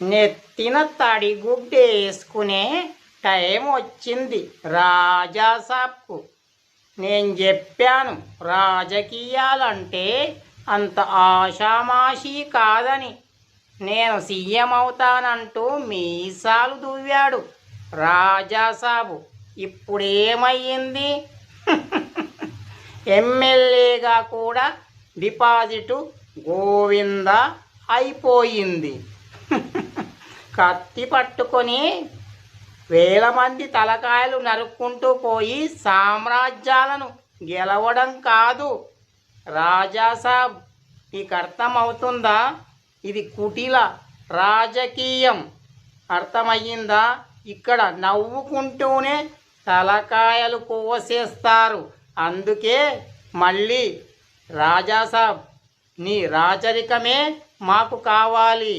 నెత్తిన తడిగుడ్డేసుకునే టైం వచ్చింది. రాజాసాబ్కు నేను చెప్పాను రాజకీయాలంటే అంత ఆషామాషీ కాదని. నేను సీఎం అవుతానంటూ మీసాలు దువ్వాడు రాజాసాబు ఇప్పుడేమయ్యింది? ఎమ్మెల్యేగా కూడా డిపాజిటు గోవింద అయిపోయింది. కత్తి పట్టుకొని వేల మంది తలకాయలు నరుక్కుంటూ పోయి సామ్రాజ్యాలను గెలవడం కాదు. రాజాసాబ్ నీకు అర్థమవుతుందా? ఇది కుటిల రాజకీయం. అర్థమయ్యిందా? ఇక్కడ నవ్వుకుంటూనే తలకాయలు కోసేస్తారు. అందుకే మళ్ళీ రాజాసాబ్ నీ రాజరికమే మాకు కావాలి.